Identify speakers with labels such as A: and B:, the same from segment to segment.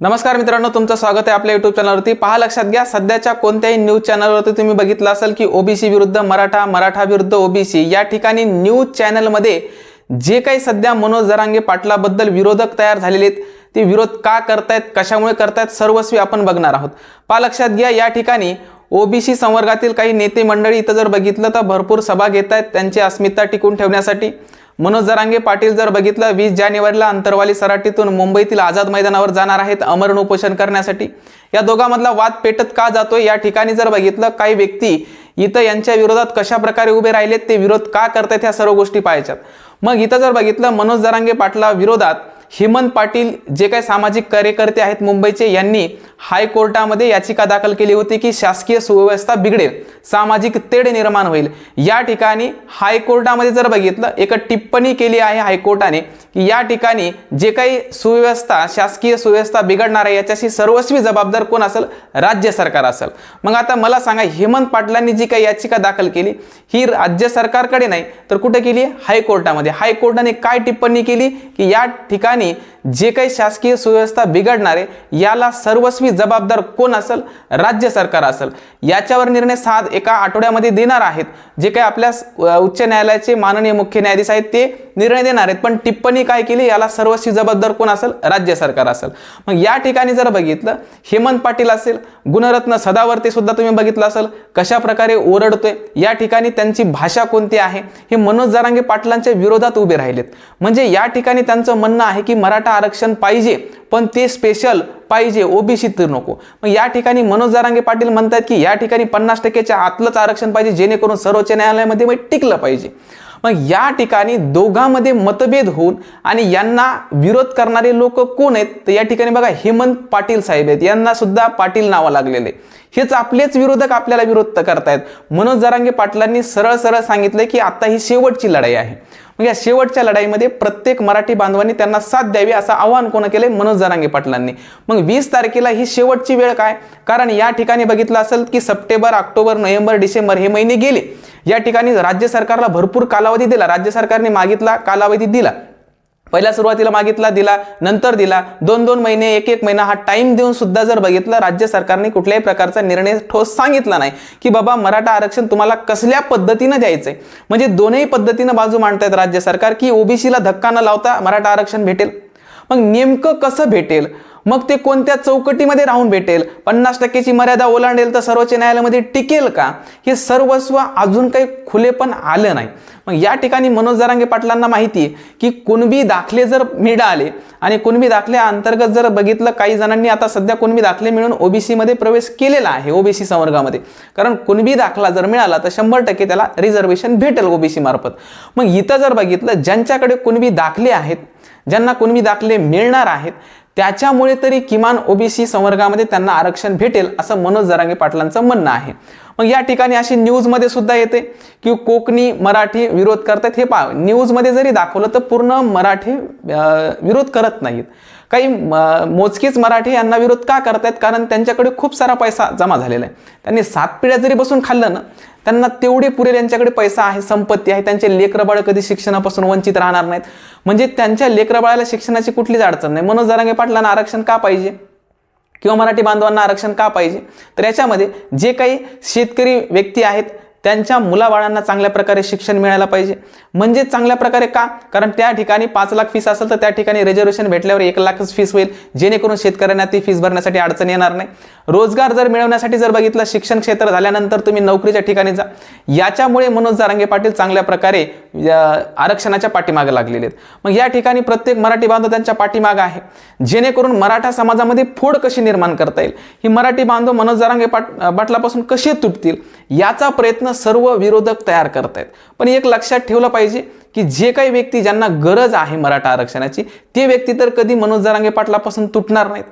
A: नमस्कार मित्रांनो तुमचं स्वागत आहे आपल्या युट्यूब चॅनलवरती पहा लक्षात घ्या सध्याच्या कोणत्याही न्यूज चॅनलवरती तुम्ही बघितलं असेल की ओबीसी विरुद्ध मराठा मराठा विरुद्ध ओबीसी या ठिकाणी न्यूज चॅनलमध्ये जे काही सध्या मनोज जरांगे पाटलाबद्दल विरोधक तयार झालेले आहेत ते विरोध का करतायत कशामुळे करतायत सर्वस्वी आपण बघणार आहोत. पहा लक्षात घ्या या ठिकाणी ओबीसी संवर्गातील काही नेते मंडळी इथं जर बघितलं तर भरपूर सभा घेत आहेत त्यांची अस्मिता टिकून ठेवण्यासाठी. मनोज जरांगे पाटील जर बघितलं वीस जानेवारीला अंतरवाली सराटीतून मुंबईतील आझाद मैदानावर जाणार आहेत अमरण उपोषण करण्यासाठी. या दोघांमधला वाद पेटत का जातोय या ठिकाणी जर बघितलं काही व्यक्ती इथं यांच्या विरोधात कशा प्रकारे उभे राहिलेत ते विरोध का करतायत ह्या सर्व गोष्टी पाहायच्यात. मग इथं जर बघितलं मनोज जरांगे पाटला विरोधात हेमंत पाटील जे काही सामाजिक कार्यकर्ते आहेत मुंबईचे यांनी हायकोर्टामध्ये याचिका दाखल केली होती की शासकीय सुव्यवस्था बिघडेल सामाजिक तेढ निर्माण होईल. या ठिकाणी हायकोर्टामध्ये जर बघितलं एक टिप्पणी केली आहे हायकोर्टाने की या ठिकाणी जे काही सुव्यवस्था शासकीय सुव्यवस्था बिघडणार आहे याच्याशी सर्वस्वी जबाबदार कोण असेल? राज्य सरकार असेल. मग आता मला सांगा हेमंत पाटलांनी जी काही याचिका दाखल केली ही राज्य सरकारकडे नाही तर कुठे केली हायकोर्टामध्ये हायकोर्टाने काय टिप्पणी केली की या ठिकाणी जे काही शासकीय सुव्यवस्था बिघडणार आहे याला सर्वस्वी जबाबदार कोण असेल? राज्य सरकार असेल. याच्यावर निर्णय सात एका आठवड्यामध्ये देणार आहेत. जे काही आपल्या उच्च न्यायालयाचे माननीय मुख्य न्यायाधीश आहेत ते निर्णय देणार आहेत. पण टिप्पणी काय केली? याला सर्वस्वी जबाबदार कोण असेल? राज्य सरकार असेल. मग या ठिकाणी जर बघितलं हेमंत पाटील असेल गुणरत्न सदावर्ते सुद्धा तुम्ही बघितलं असेल कशा प्रकारे ओरडतोय या ठिकाणी त्यांची भाषा कोणती आहे? हे मनोज जरांगे पाटलांच्या विरोधात उभे राहिलेत. म्हणजे या ठिकाणी त्यांचं म्हणणं आहे की मराठा आरक्षण पाहिजे पण ते स्पेशल पाहिजे ओबीसी तर नको. मग या ठिकाणी मनोज जरांगे पाटील म्हणतात की या ठिकाणी पन्नास टक्केच्या आतलंच आरक्षण पाहिजे जेणेकरून सर्वोच्च न्यायालयामध्ये मग टिकलं पाहिजे. मग या ठिकाणी दोघांमध्ये मतभेद होऊन आणि यांना विरोध करणारे लोक कोण आहेत? तर या ठिकाणी बघा हेमंत पाटील साहेब आहेत. यांना सुद्धा पाटील नावं लागलेले. हेच आपलेच विरोधक आपल्याला विरोध करतायत. मनोज जरांगे पाटलांनी सरळ सरळ सांगितलं की आता ही शेवटची लढाई आहे. मग या शेवटच्या लढाईमध्ये प्रत्येक मराठी बांधवांनी त्यांना साथ द्यावी असं आवाहन कोण केलंय? मनोज जरांगे पाटलांनी. मग वीस तारखेला ही शेवटची वेळ काय? कारण या ठिकाणी बघितलं असेल की सप्टेंबर ऑक्टोबर नोव्हेंबर डिसेंबर हे महिने गेले. या ठिकाणी राज्य सरकारला भरपूर कालावधी दिला. राज्य सरकारने मागितला कालावधी दिला. पहिल्या सुरुवातीला मागितला दिला नंतर दिला. दोन दोन महिने एक एक महिना हा टाइम देऊन सुद्धा जर बघितलं राज्य सरकारने कुठल्याही प्रकारचा निर्णय ठोस सांगितला नाही की बाबा मराठा आरक्षण तुम्हाला कसल्या पद्धतीनं द्यायचंय? म्हणजे दोनही पद्धतीनं बाजू मांडतायत राज्य सरकार की ओबीसीला धक्का न लावता मराठा आरक्षण भेटेल. मग नेमकं कसं भेटेल? मग ते कोणत्या चौकटीमध्ये राहून भेटेल? पन्नास टक्केची मर्यादा ओलांडेल तर सर्वोच्च न्यायालयामध्ये टिकेल का? हे सर्वस्व अजून काही खुलेपण आलं नाही. मग या ठिकाणी मनोज जरांगे पाटलांना माहिती आहे की कुणबी दाखले जर मिळाले आणि कुणबी दाखल्या अंतर्गत जर बघितलं काही जणांनी आता सध्या कुणबी दाखले मिळून ओबीसीमध्ये प्रवेश केलेला आहे ओबीसी संवर्गामध्ये. कारण कुणबी दाखला जर मिळाला तर शंभर टक्के त्याला रिझर्वेशन भेटेल ओबीसी मार्फत. मग इथं जर बघितलं ज्यांच्याकडे कुणबी दाखले आहेत ज्यांना कुणबी दाखले मिळणार आहेत त्याच्यामुळे तरी किमान ओबीसी संवर्गामध्ये त्यांना आरक्षण भेटेल असं मनोज जरांगे पाटलांचं म्हणणं आहे. मग या ठिकाणी अशी न्यूजमध्ये सुद्धा येते की कोकणी मराठी विरोध करतात. हे पहा न्यूजमध्ये जरी दाखवलं तर पूर्ण मराठी विरोध करत नाहीत. काही म- मोजकीच मराठी यांना विरोध का करतायत? कारण त्यांच्याकडे खूप सारा पैसा जमा झालेला आहे. त्यांनी सात पिढ्या जरी बसून खाल्लं ना त्यांना तेवढे पुरेल यांच्याकडे पैसा आहे संपत्ती आहे त्यांचे लेकरबाळ कधी शिक्षणापासून वंचित राहणार नाहीत. म्हणजे त्यांच्या लेकरबाळाला शिक्षणाची कुठलीच अडचण नाही. मनोज जरांगे पाटलांना आरक्षण का पाहिजे? किंवा मराठी बांधवांना आरक्षण का पाहिजे? तर याच्यामध्ये जे काही शेतकरी व्यक्ती आहेत त्यांच्या मुलाबाळांना चांगल्या प्रकारे शिक्षण मिळायला पाहिजे. म्हणजे चांगल्या प्रकारे का? कारण त्या ठिकाणी पाच लाख फीस असेल तर त्या ठिकाणी रिझर्वेशन भेटल्यावर एक लाखच फीस होईल. जेणेकरून शेतकऱ्यांना ती फीस भरण्यासाठी अडचण येणार नाही. रोजगार जर मिळवण्यासाठी जर बघितलं शिक्षण क्षेत्र झाल्यानंतर तुम्ही नोकरीच्या ठिकाणी जा. याच्यामुळे मनोज जारांगे पाटील चांगल्या प्रकारे आरक्षणाच्या पाठीमागे लागलेले आहेत. मग या ठिकाणी प्रत्येक मराठी बांधव त्यांच्या पाठीमागं आहे. जेणेकरून मराठा समाजामध्ये फोड कशी निर्माण करता येईल? ही मराठी बांधव मनोज जारांगे पाट पाटलापासून कसे तुटतील? याचा प्रयत्न सर्व विरोधक तयार करतायत. पण एक लक्षात ठेवलं पाहिजे की जे काही व्यक्ती ज्यांना गरज आहे मराठा आरक्षणाची ते व्यक्ती तर कधी मनोज जरांगे पाटलापासून तुटणार नाहीत.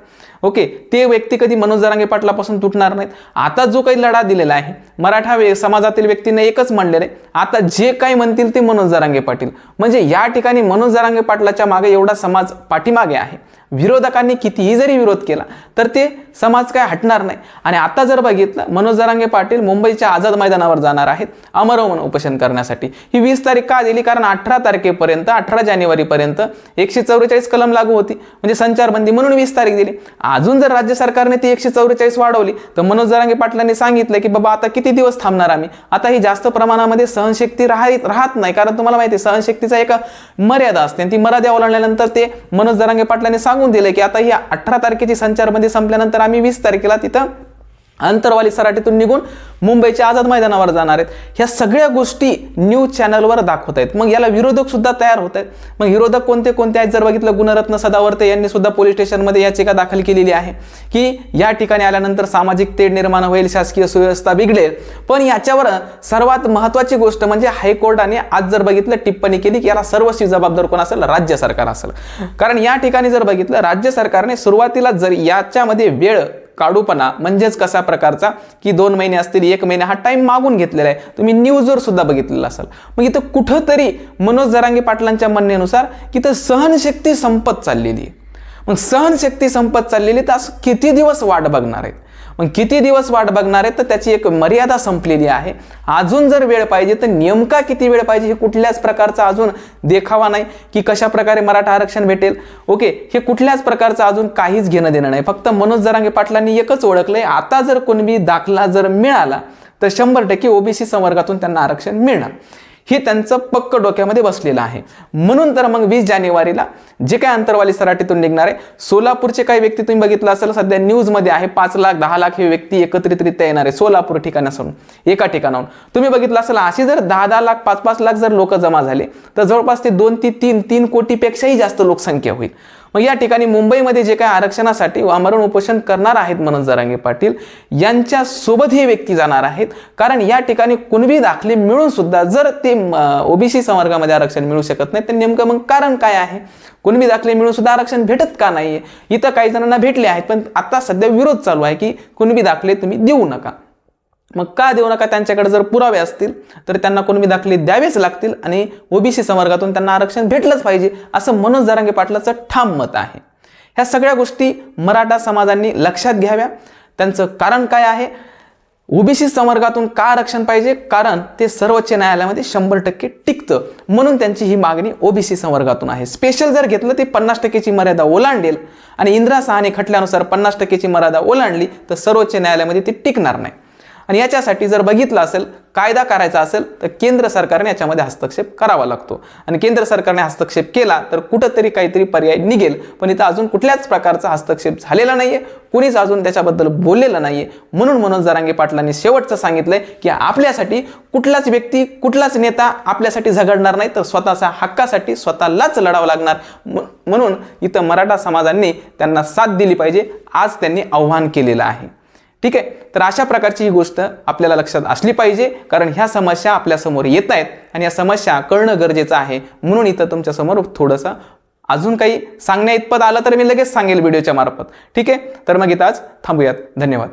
A: ओके ते व्यक्ती कधी मनोज जरांगे पाटलापासून तुटणार नाहीत. आता जो काही लढा दिलेला आहे मराठा समाजातील व्यक्तीने एकच म्हणलेलं आहे. आता जे काही म्हणतील ते मनोज जरांगे पाटील. म्हणजे या ठिकाणी मनोज जरांगे पाटलाच्या मागे एवढा समाज पाठीमागे आहे. विरोधकांनी कितीही जरी विरोध केला तर ते समाज काय हटणार नाही. आणि आता जर बघितलं मनोज जरांगे पाटील मुंबईच्या आझाद मैदानावर जाणार आहेत अमरवन उपोषण करण्यासाठी. ही वीस तारीख का दिली? कारण अठरा तारखेपर्यंत अठरा जानेवारीपर्यंत एकशे चौवेचाळीस कलम लागू होती. म्हणजे संचारबंदी म्हणून वीस तारीख दिली. अजून जर राज्य सरकारने ती एकशे चौवेचाळीस वाढवली तर मनोज जरांगे पाटलांनी सांगितलं की बाबा आता किती दिवस थांबणार आम्ही? आता ही जास्त प्रमाणामध्ये सहनशक्ती राहत राहत नाही. कारण तुम्हाला माहिती आहे सहनशक्तीचा एक मर्यादा असते. आणि ती मर्यादा ओलांडल्यानंतर ते मनोज जरांगे पाटलांनी सांगून दिले की आता ही अठरा तारखेची संचारबंदी संपल्यानंतर आम्ही वीस तारखेला तिथं अंतरवाली सराटीतून निघून मुंबईच्या आझाद मैदानावर जाणार आहेत. ह्या सगळ्या गोष्टी न्यूज चॅनलवर दाखवत आहेत. मग याला विरोधक सुद्धा तयार होत आहेत. मग विरोधक कोणते कोणते आहेत? जर बघितलं गुणरत्न सदावर्ते यांनी सुद्धा पोलीस स्टेशनमध्ये याचिका दाखल केलेली आहे की या ठिकाणी आल्यानंतर सामाजिक तेढ निर्माण होईल शासकीय सुव्यवस्था बिघडेल. पण याच्यावर सर्वात महत्त्वाची गोष्ट म्हणजे हायकोर्टाने आज जर बघितलं टिप्पणी केली की याला सर्वस्वी जबाबदार कोण असेल? राज्य सरकार असेल. कारण या ठिकाणी जर बघितलं राज्य सरकारने सुरुवातीला जर याच्यामध्ये वेळ काढूपणा म्हणजेच कसा प्रकारचा की दोन महिने असतील एक महिने हा टाइम मागून घेतलेला आहे. तुम्ही न्यूजवर सुद्धा बघितलेला असाल. मग इथं कुठंतरी मनोज जरांगे पाटलांच्या म्हणण्यानुसार की तर सहनशक्ती संपत चाललेली आहे. मग सहनशक्ती संपत चाललेली तर असं किती दिवस वाट बघणार आहेत? मग किती दिवस वाट बघणार आहेत? तर त्याची एक मर्यादा संपलेली आहे. अजून जर वेळ पाहिजे तर नेमका किती वेळ पाहिजे हे कुठल्याच प्रकारचा अजून देखावा नाही की कशा प्रकारे मराठा आरक्षण भेटेल. ओके हे कुठल्याच प्रकारचं अजून काहीच घेणं देणं नाही. फक्त मनोज जरांगे पाटलांनी एकच ओळखलंय. आता जर कोणबी दाखला जर मिळाला तर शंभर टक्के ओबीसी संवर्गातून त्यांना आरक्षण मिळणार. हे त्यांचं पक्क डोक्यामध्ये बसलेलं आहे. म्हणून तर मग वीस जानेवारीला जे काय अंतरवाली सराटीतून निघणार आहे सोलापूरचे काही व्यक्ती तुम्ही बघितलं असेल सध्या न्यूजमध्ये आहे पाच लाख दहा लाख हे व्यक्ती एकत्रितरित्या येणार आहे सोलापूर ठिकाणासून एका ठिकाणाहून. तुम्ही बघितलं असेल अशी जर दहा दहा लाख पाच पाच लाख जर लोक जमा झाले तर जवळपास ते दोन ते तीन तीन कोटीपेक्षाही जास्त लोकसंख्या होईल. मग या ठिकाणी मुंबईमध्ये जे काही आरक्षणासाठी आमरण उपोषण करणार आहेत मनोज जरांगे पाटील यांच्यासोबत हे व्यक्ती जाणार आहेत. कारण या ठिकाणी कुणबी दाखले मिळून सुद्धा जर ते ओबीसी संवर्गामध्ये आरक्षण मिळू शकत नाही तर नेमकं मग कारण काय आहे? कुणबी दाखले मिळून सुद्धा आरक्षण भेटत का नाहीये? इथं काही जणांना भेटले आहेत पण आता सध्या विरोध चालू आहे की कुणबी दाखले तुम्ही देऊ नका. मग का देऊ नका त्यांच्याकडे जर पुरावे असतील तर त्यांना कोणी दाखले द्यावेच लागतील आणि ओबीसी संवर्गातून त्यांना आरक्षण भेटलंच पाहिजे असं मनोज जरांगे पाटलाचं ठाम मत आहे. ह्या सगळ्या गोष्टी मराठा समाजांनी लक्षात घ्याव्या. त्यांचं कारण काय आहे? ओबीसी संवर्गातून का आरक्षण पाहिजे? कारण ते सर्वोच्च न्यायालयामध्ये शंभर टक्के टिकतं. म्हणून त्यांची ही मागणी ओबीसी संवर्गातून आहे. स्पेशल जर घेतलं ते पन्नास टक्केची मर्यादा ओलांडेल. आणि इंदिरा सहाने खटल्यानुसार पन्नास टक्केची मर्यादा ओलांडली तर सर्वोच्च न्यायालयामध्ये ती टिकणार नाही. आणि याच्यासाठी जर बघितलं असेल कायदा करायचा असेल तर केंद्र सरकारने याच्यामध्ये हस्तक्षेप करावा लागतो. आणि केंद्र सरकारने हस्तक्षेप केला तर कुठंतरी काहीतरी पर्याय निघेल. पण इथं अजून कुठल्याच प्रकारचा हस्तक्षेप झालेला नाहीये. कुणीच अजून त्याच्याबद्दल बोललेलं नाहीये. म्हणून मनोज जरांगे पाटलांनी शेवटचं सांगितलंय की आपल्यासाठी कुठलाच व्यक्ती कुठलाच नेता आपल्यासाठी झगडणार नाही तर स्वतःच्या हक्कासाठी स्वतःलाच लढावं लागणार. म्हणून इथं मराठा समाजांनी त्यांना साथ दिली पाहिजे. आज त्यांनी आव्हान केलेलं आहे. ठीक आहे? तर अशा प्रकारची ही गोष्ट आपल्याला लक्षात असली पाहिजे कारण ह्या समस्या आपल्यासमोर येत आहेत आणि या समस्या कळणं गरजेचं आहे. म्हणून इथं तुमच्यासमोर थोडंसं अजून काही सांगण्या इतपत आलं तर मी लगेच सांगेल व्हिडिओच्या मार्फत. ठीक आहे? तर मग इथं आज थांबूयात. धन्यवाद.